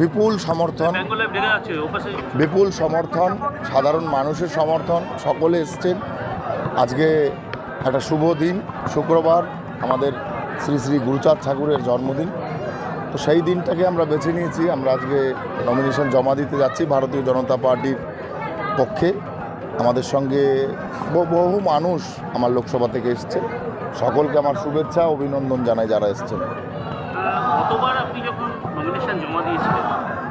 বিপুল সমর্থন বিপুল সমর্থন সাধারণ মানুষের সমর্থন সকলে এসছেন। আজকে একটা শুভ দিন শুক্রবার আমাদের শ্রী শ্রী গুরুচাঁদ ঠাকুরের জন্মদিন। তো সেই দিনটাকে আমরা বেছে নিয়েছি আমরা আজকে নমিনেশন জমা দিতে যাচ্ছি ভারতীয় জনতা পার্টির পক্ষে। আমাদের সঙ্গে বহু মানুষ আমার লোকসভা থেকে এসছে। সকলকে আমার শুভেচ্ছা অভিনন্দন জানাই যারা এসছেন। গতবার আপনি যখন নমিনেশন জমা দিয়েছিলেন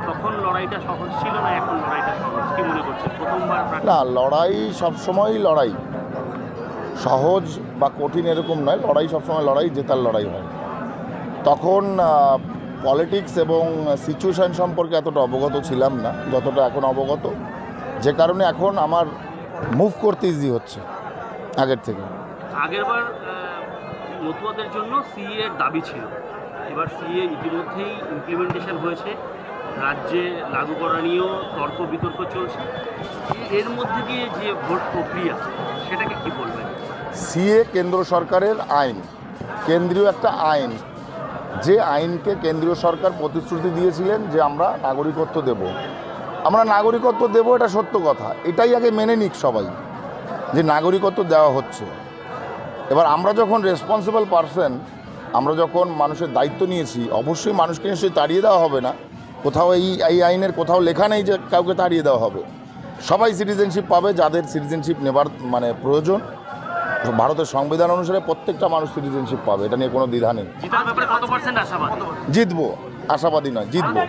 তখন লড়াইটা সহজ ছিল না এখন লড়াইটা সহজ? কি মনে করছেন? প্রথমবার না লড়াই সবসময়ই লড়াই। সহজ বা কঠিন এরকম নয় লড়াই সবসময় লড়াই জেতার লড়াই হয়। তখন পলিটিক্স এবং সিচুয়েশান সম্পর্কে এতটা অবগত ছিলাম না যতটা এখন অবগত। যে কারণে এখন আমার মুভ করতে ইজি হচ্ছে আগের থেকে। আগেরবার মতুয়াদের জন্য সিএ দাবি ছিল। এবার সিএ ইতিমধ্যেই ইমপ্লিমেন্টেশন হয়েছে। রাজ্যে লাগু করা নিয়েও তর্ক বিতর্ক চলছে। এর মধ্যে দিয়ে যে ভোট প্রক্রিয়া, সেটাকে কি বলবেন? সিএ কেন্দ্র সরকারের আইন, কেন্দ্রীয় একটা আইন। যে আইনকে কেন্দ্রীয় সরকার প্রতিশ্রুতি দিয়েছিলেন যে আমরা নাগরিকত্ব দেব। আমরা নাগরিকত্ব দেব এটা সত্য কথা। এটাই আগে মেনে নিক সবাই যে নাগরিকত্ব দেওয়া হচ্ছে। এবার আমরা যখন রেসপন্সিবল পারসন আমরা যখন মানুষের দায়িত্ব নিয়েছি, অবশ্যই মানুষকে নিশ্চয়ই তাড়িয়ে দেওয়া হবে না। কোথাও এই এই আইনের কোথাও লেখা নেই যে কাউকে তাড়িয়ে দেওয়া হবে। সবাই সিটিজেনশিপ পাবে, যাদের সিটিজেনশিপ নেবার মানে প্রয়োজন। ভারতের সংবিধান অনুসারে প্রত্যেকটা মানুষ সিটিজেনশিপ পাবে, এটা নিয়ে কোনো দ্বিধা নেই। জিতবো, আশাবাদী নয়, জিতবো।